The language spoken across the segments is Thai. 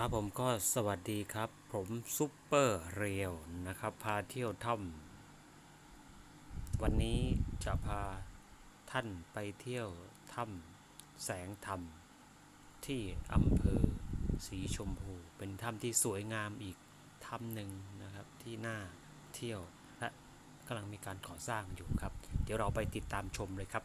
ครับผมก็สวัสดีครับ ผมซุปเปอร์เรียวนะครับ พาเที่ยวถ้ำวันนี้จะพาท่านไปเที่ยวถ้ำแสงธรรม ที่อำเภอสีชมพู เป็นถ้ำที่สวยงามอีกถ้ำหนึ่งนะครับที่น่าเที่ยวและกำลังมีการก่อสร้างอยู่ครับ เดี๋ยวเราไปติดตามชมเลยครับ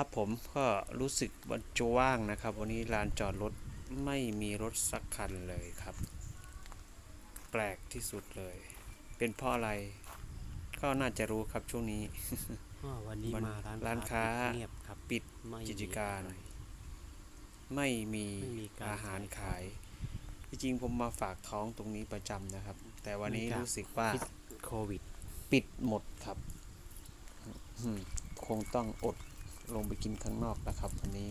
ครับผมก็รู้สึกว่าจะว่างนะครับ วันนี้ลานจอดรถไม่มีรถสักคันเลยครับ แปลกที่สุดเลย เป็นเพราะอะไร ก็น่าจะรู้ครับช่วงนี้อ้อวันนี้วันมาร้านร้านค้า ปิดเงียบครับ ปิดไม่มีกิจการ อะไร ไม่มีไม่มีการอาหารขาขายยจริงๆผมมาฝากท้องตรงนี้ประจำนะครับ แต่วันนี้เนื่องจาก รู้สึกว่า พิษโควิด ปิดหมดครับอืมคงต้องอด ลงไปกินข้างนอกนะครับวันนี้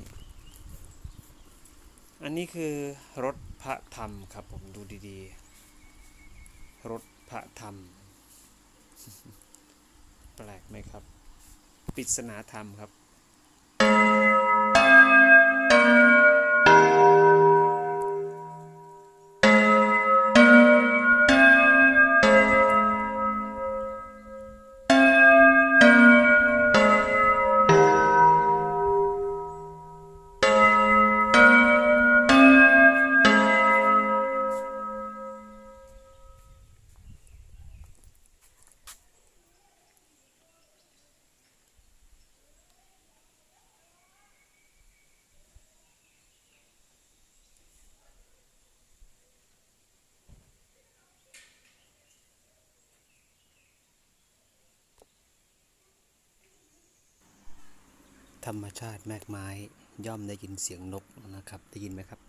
อันนี้คือรถพระธรรมครับผมดูดีๆ รถพระธรรม แปลกไหมครับปริศนาธรรมครับ ธรรมชาติแมกไม้ย่อมได้ยินเสียงนกนะครับ ได้ยินไหมครับ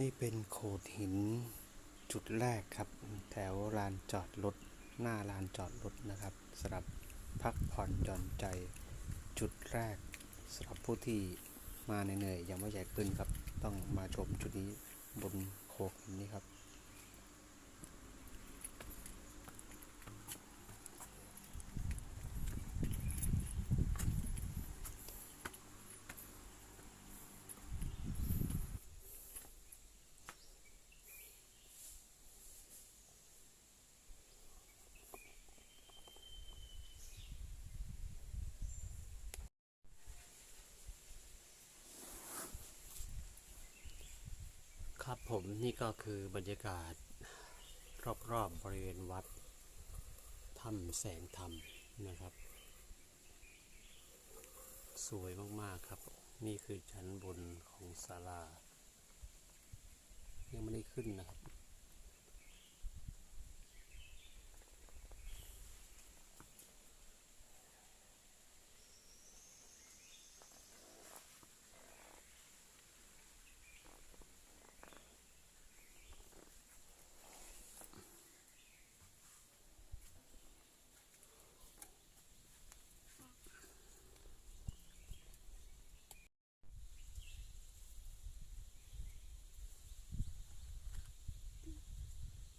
นี่เป็นโขดหินจุดแรกครับ แถวลานจอดรถหน้าลานจอดรถนะครับสำหรับพักผ่อนหย่อนใจจุดแรกสำหรับผู้ที่มาเหนื่อยๆยังไม่ใหญ่ขึ้นครับ ต้องมาชมจุดนี้บนโขดหินนี้ครับ ครับผมนี่ก็คือบรรยากาศ รอบๆบริเวณวัดถ้ำแสงธรรมนะครับ สวยมากๆครับ นี่คือชั้นบนของศาลา ยังไม่ได้ขึ้นนะครับ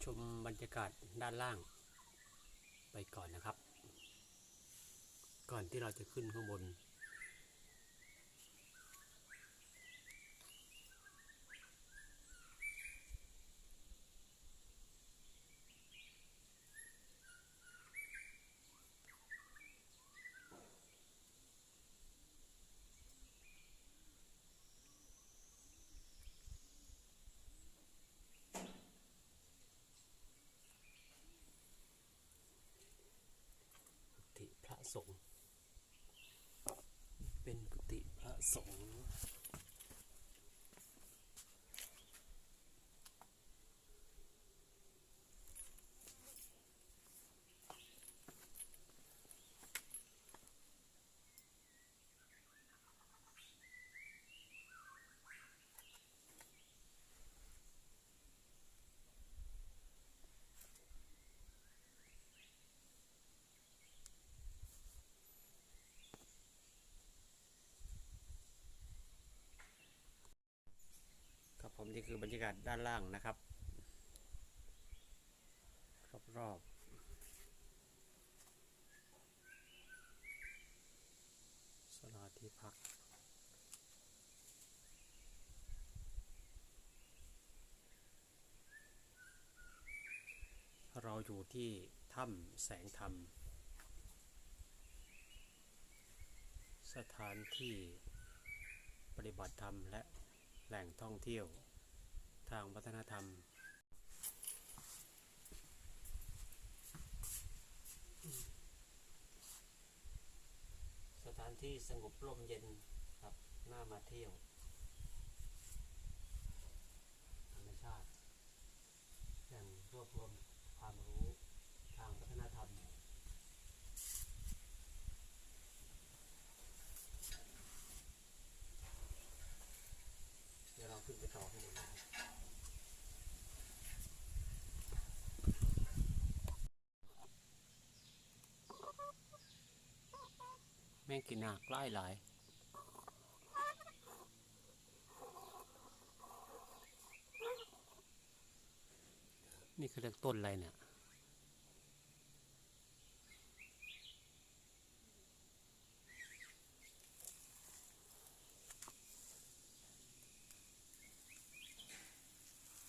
ชมบรรยากาศด้านล่าง ไปก่อนนะครับ ก่อนที่เราจะขึ้นข้างบน กุฏิพระสงฆ์ เป็นกุฏิพระ สงฆ์ นี่คือบรรยากาศด้านล่างนะครับ รอบรอบสลาที่พักเราอยู่ที่ถ้ำแสงธรรม สถานที่ปฏิบัติธรรมและแหล่งท่องเที่ยว ทางวัฒนธรรม สถานที่สงบร่มเย็นครับน่ามาเที่ยว ธรรมชาติแหล่งรวบรวมความรู้ทางวัฒนธรรม เดี๋ยวเราขึ้นไปต่อข้างบนนะครับ แม่งกินหนักไล่หลายนี่คือเรียกต้นอะไรเนี่ย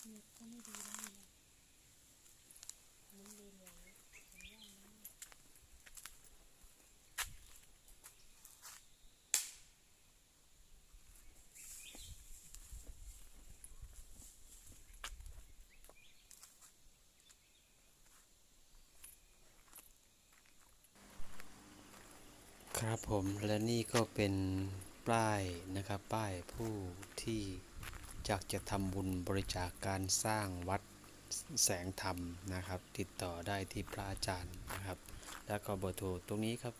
เน็ตก็ไม่ดีแล้ว ครับผมและนี่ก็เป็นป้ายนะครับป้ายผู้ที่อยากจะทำบุญบริจาคการสร้างวัดแสงธรรมนะครับ ติดต่อได้ที่พระอาจารย์นะครับ แล้วก็เบอร์โทรตรงนี้ครับ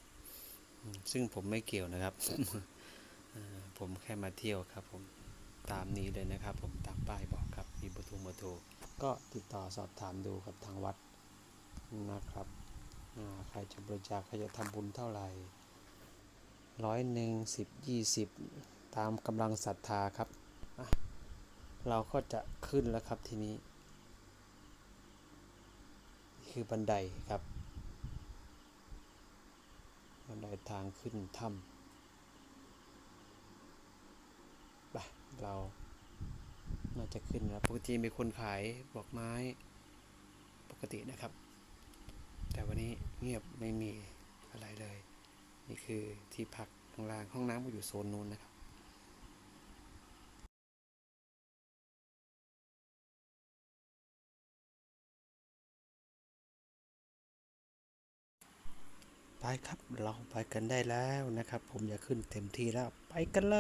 ซึ่งผมไม่เกี่ยวนะครับ ผมแค่มาเที่ยวครับผมตามนี้เลยนะครับ ผมตามป้ายบอกครับมีเบอร์โทรเบอร์โทรก็ติดต่อสอบถามดูกับทางวัดนะครับใครจะบริจาคใครจะทำบุญเท่าไหร่ ร้อยหนึ่งสิบยี่สิบตามกำลังศรัทธาครับ เราก็จะขึ้นแล้วครับทีนี้ คือบันไดครับ บันไดทางขึ้นถ้ำไปเราน่าจะขึ้นแล้วปกติมีคนขายดอกไม้ปกตินะครับ แต่วันนี้เงียบไม่มีอะไรเลย นี่คือที่พักข้างล่างห้องน้ำก็อยู่โซนนู้นนะครับไปครับเราไปกันได้แล้วนะครับ ผมอยากขึ้นเต็มที่แล้วไปกันเล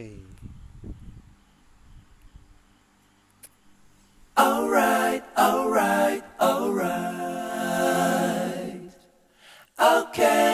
ย Alright, alright, alright. Okay, okay,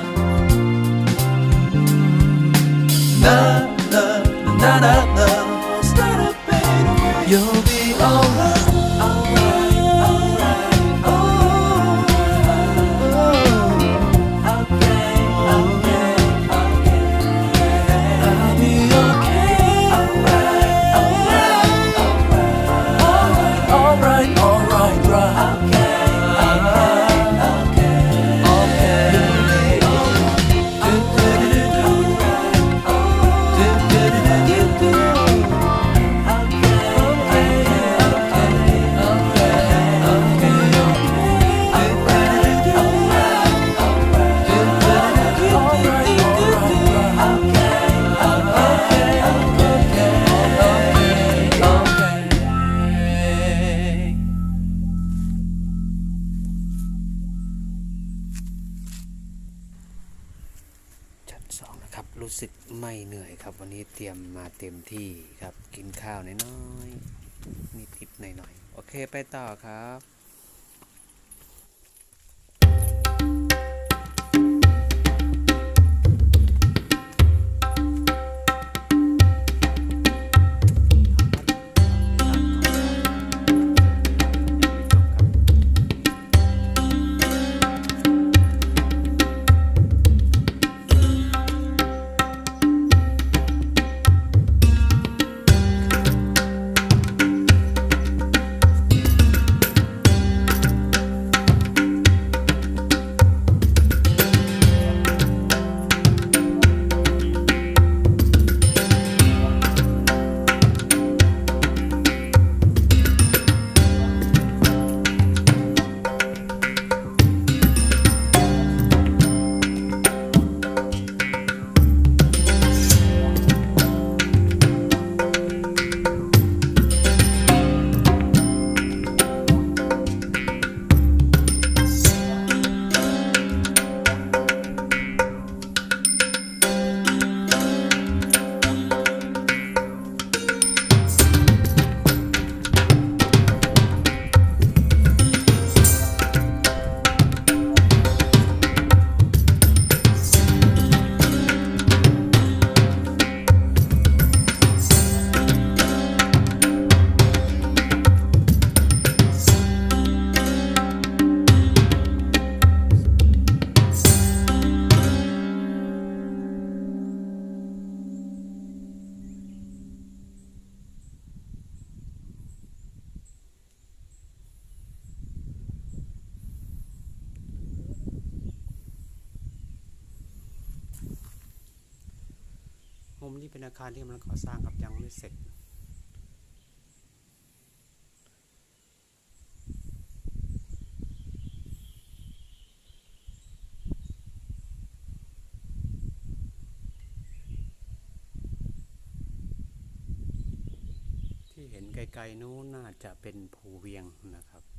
ไม่เหนื่อยครับ วันนี้เตรียมมาเต็มที่ครับ กินข้าวน้อยๆนิดๆหน่อยๆโอเคไปต่อครับ เป็นอาคารที่กำลังก่อสร้างครับยังไม่เสร็จ ที่เห็นไกลๆนู้นน่าจะเป็นภูเวียงนะครับ